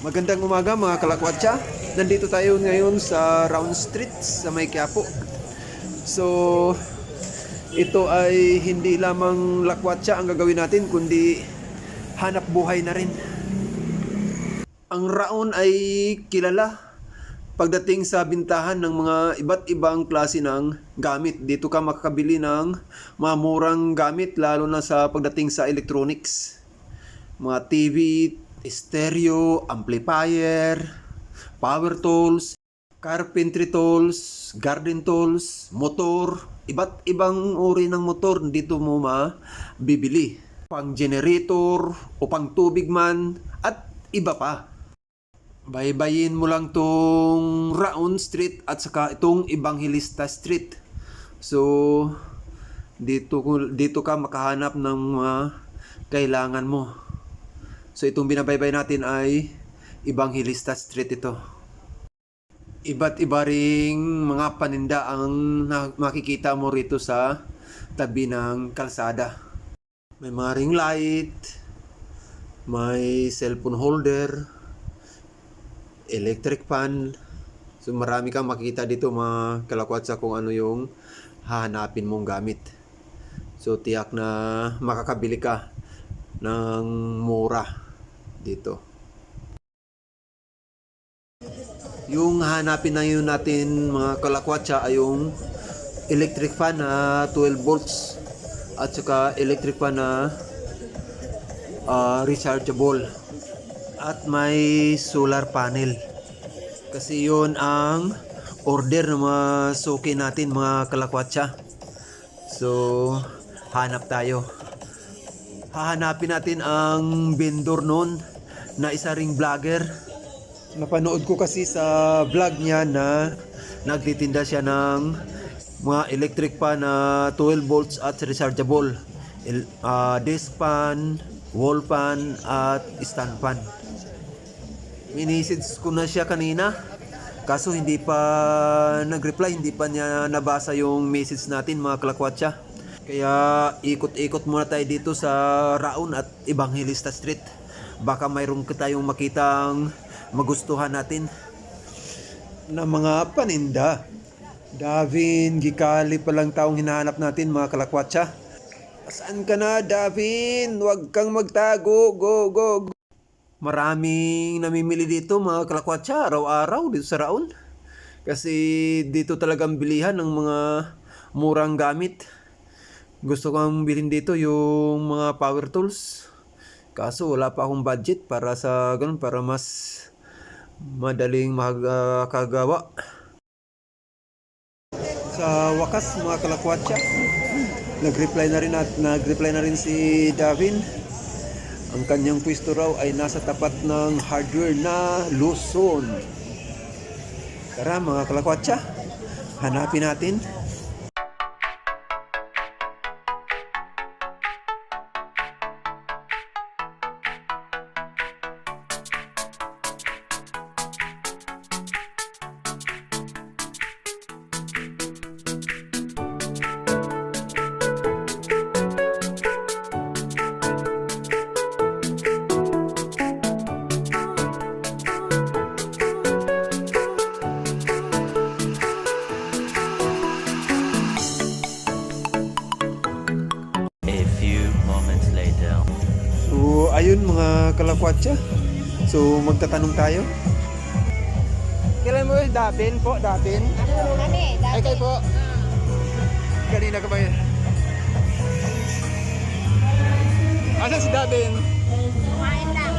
Magandang umaga mga kalakwatsa. Nandito tayo ngayon sa Round Street sa May Quiapo. So, ito ay hindi lamang lakwatsa ang gagawin natin kundi hanap buhay na rin. Ang Raon ay kilala pagdating sa bintahan ng mga iba't ibang klase ng gamit. Dito ka makakabili ng mga murang gamit lalo na sa pagdating sa electronics. Mga TV, stereo, amplifier, power tools, carpentry tools, garden tools, motor, iba't ibang uri ng motor dito mo mabibili. Pang generator o pang tubig man at iba pa. Baybayin mo lang tong Raon Street at saka itong Evangelista Street. So dito dito ka makahanap ng mga kailangan mo. So itong binabaybay natin ay Evangelista Street ito. Iba't iba ring mga paninda ang makikita mo rito sa tabi ng kalsada. May mga ring light, may cellphone holder, electric fan. So marami kang makikita dito mga kalakwatsa kung ano yung hahanapin mong gamit. So tiyak na makakabili ka ng mura dito. Yung hanapin na yun natin mga kalakwatsa ay yung electric fan na 12 volts at saka electric fan na ah, rechargeable at may solar panel. Kasi yun ang order ng mga natin mga kalakwatsa. So, hanap tayo. Hahanapin natin ang vendor noon na isa ring vlogger. Napanood ko kasi sa vlog niya na nagtitinda siya ng mga electric fan na 12 volts at rechargeable. El, ah, desk fan, wall fan at stand fan. Minisage ko na siya kanina. Kaso hindi pa nag-reply, hindi pa niya nabasa yung message natin mga kalakwatsa. Kaya ikot-ikot muna tayo dito sa Raon at Evangelista Street. Baka mayroon ka tayong makitang magustuhan natin na mga paninda. Davin, Gikali pa lang taong hinahanap natin mga kalakwatsa. Saan ka na, Davin? Huwag kang magtago. Go, go, go. Maraming namimili dito mga kalakwatsa araw-araw dito sa Raon. Kasi dito talagang bilihan ng mga murang gamit. Gusto kong bilhin dito yung mga power tools. Kaso wala pa akong budget para sa ganun para mas madaling makagawa. Sa wakas mga kalakwatsa, nag-reply na rin at nag-reply na rin si Davin. Ang kanyang pwesto raw ay nasa tapat ng hardware na Luzon. Tara mga kalakwatsa, hanapin natin. Ayun mga kalakwatsa. So, magtatanong tayo. Kailan mo yung Dabin po, Dabin? Kami, dati. Ay, kayo po. Kanina ka ba yun? Asan si Dabin? Kumain lang.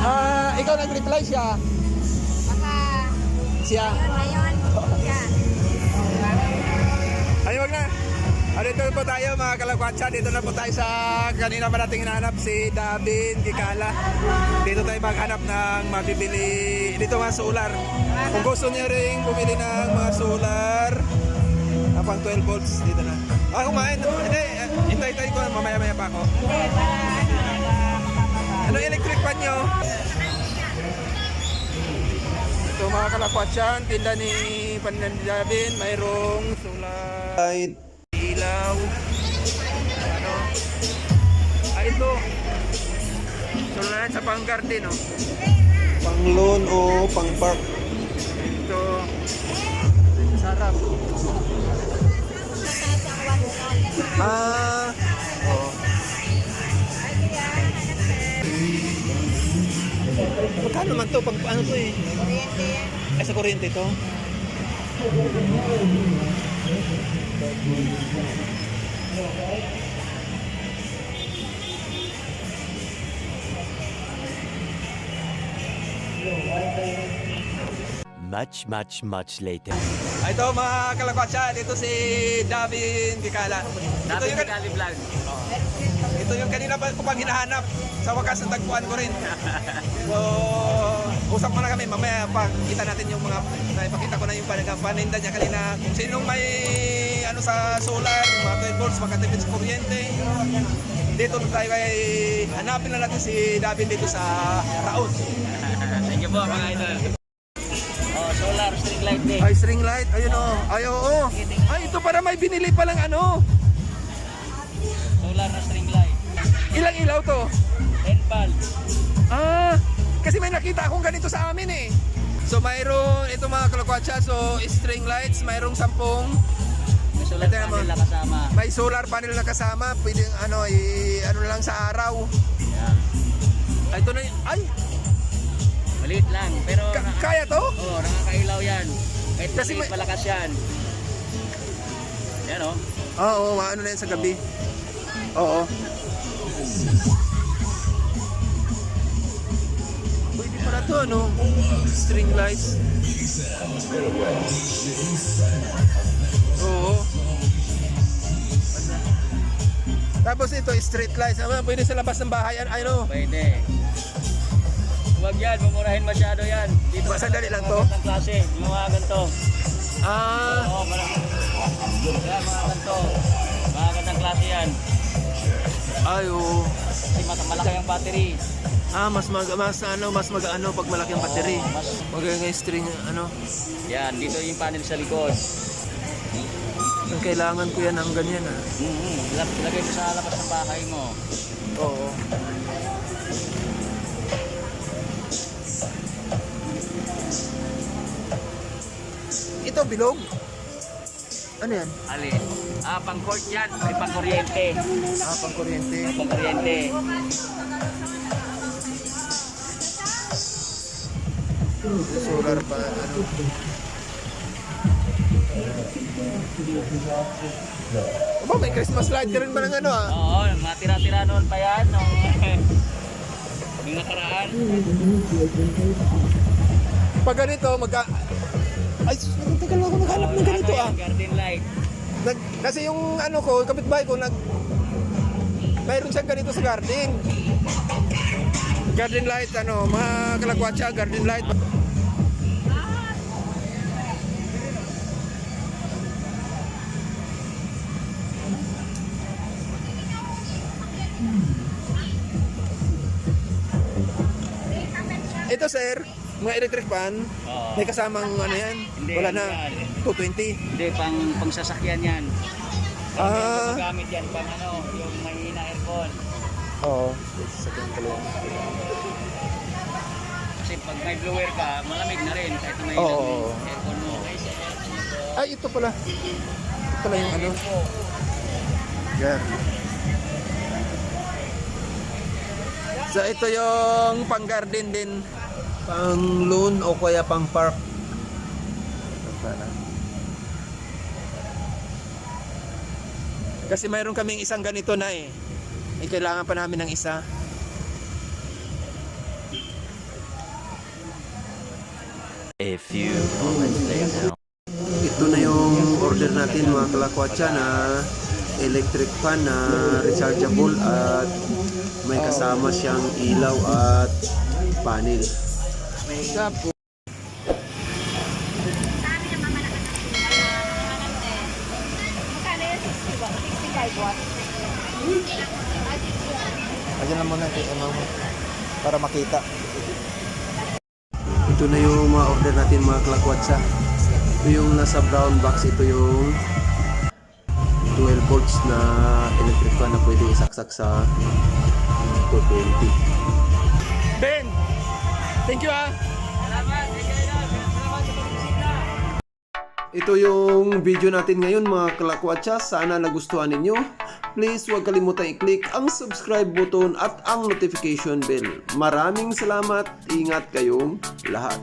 Ah, ikaw nag-reply siya. Baka Siya. ngayon, ngayon. Ay, wag na. Ah, dito po tayo mga kalakwatsa. Dito na po tayo sa kanina pa nating hinahanap si Dabin Gikala. Dito tayo maghanap ng mabibili. Dito mga solar. Kung gusto niyo ring bumili ng mga solar, na pang 12 volts, dito na. Ah, kumain. Hindi, eh, hintay-hintay ko. Mamaya-maya pa ako. Ano, electric pan nyo? Ito mga kalakwatsan, tinda ni Panandabin, mayroong solar, Light. Ilaw, ano, ah ito, solar sa pang garden, oh. Pang loan o pang park. Ito. Ito sa harap. Ah, oo. Magkano naman to? Pag, ano to eh? Kuryente. Ay, sa kuryente to? Much, much, much later. Ah, Ito mga kalakwatsa, dito si Davin Gikala. Ito yung, kan- Vlog. ito yung kanina pa ko pang hinahanap. Sa wakas natagpuan ko rin. So, usap muna kami. Mamaya pakita natin yung mga, naipakita ko na yung paninda niya kanina. Kung sinong may ano sa solar, yung mga 12 volts, makatipid sa kuryente. Dito na tayo kay hanapin na natin si Davin dito sa Raon. Thank you po mga idol. Oh, solar string light. Ay, string light. Ayun o. Ay, oo. Ay, ito para may binili palang ano. Solar na string light. Ilang ilaw to? 10 bulbs. Ah, kasi may nakita akong ganito sa amin eh. So mayroon ito mga kalakwatsa, so string lights, mayroong sampung, May solar Ito panel na kasama. may solar panel na kasama, pwedeng ano, i, ano lang sa araw. Ay, ito na, ay, Maliit lang, pero ka- naka- kaya to? Oo, nakakailaw yan. Kahit Kasi may- malakas yan. Yan oh. Oo, oh, maano na yan sa gabi. Oo. Pwede pala to, ano? String lights. Oo. Tapos ito, street lights. Ano, pwede sa labas ng bahay. Ano, ano? Pwede. Huwag yan, mumurahin masyado yan. Dito Ba, sandali lang to? Ng klase, yung mga ganito. Ah, Oo, marami. Yan, mga ganito. Mga gandang klase yan. ay, oo. Kasi malaki ang battery. Ah, mas mag mas ano, mas mag-ano pag malaki ang battery. Oo, mas, Maganda yung string ano. yan, dito yung panel sa likod. Ang kailangan ko yan ang ganyan ah. Mm-hmm. Lagay mo sa labas ng bahay mo. Oo. Ito bilog. Ano yan? Ali. Ah, pang court yan. May pang kuryente. Ah, pang kuryente. Solar pa ano. Aba, may Christmas light ka rin ba ng ano ah? Oo, mga tira-tira noon pa yan. Nung, nung nakaraan. Pag ganito, magka... Ay, tagal ako naghanap ng ganito ah. Garden light. Nag, kasi yung ano ko, kapitbahay ko, nag... Mayroon siyang ganito sa garden. Garden light, ano, mga kalakwatsa, garden light. Ito sir, mga electric fan, Oo. may kasamang ano yan? Hindi, Wala na. yan. 220. Hindi, pang, pang sasakyan yan. Ah. Gamit yan pang ano, yung mahina aircon. Oo. Kasi pag may blower ka, malamig na rin kahit may Oo. yung aircon mo. Ay, ito pala. Ito pala yung ano. Yan. So, ito yung pang garden din. Pang loan o kaya pang park. Kasi mayroon kaming isang ganito na eh. Eh, kailangan pa namin ng isa. A few moments later. Ito na yung order natin mga kalakwatsa na electric fan na rechargeable at may kasama siyang ilaw at panel. Tapos, Magkano yan? 60 watt? 65 watt? Ayan lang muna kay mama para makita. Ito na yung mga order natin mga kalakwatsa. Ito yung nasa brown box. Ito yung 12 volts na electric fan na pwede isaksak sa 220. Ben! Thank you ah. Ito yung video natin ngayon mga kalakwatsa. Sana nagustuhan ninyo. Please huwag kalimutan i-click ang subscribe button at ang notification bell. Maraming salamat. Ingat kayong lahat.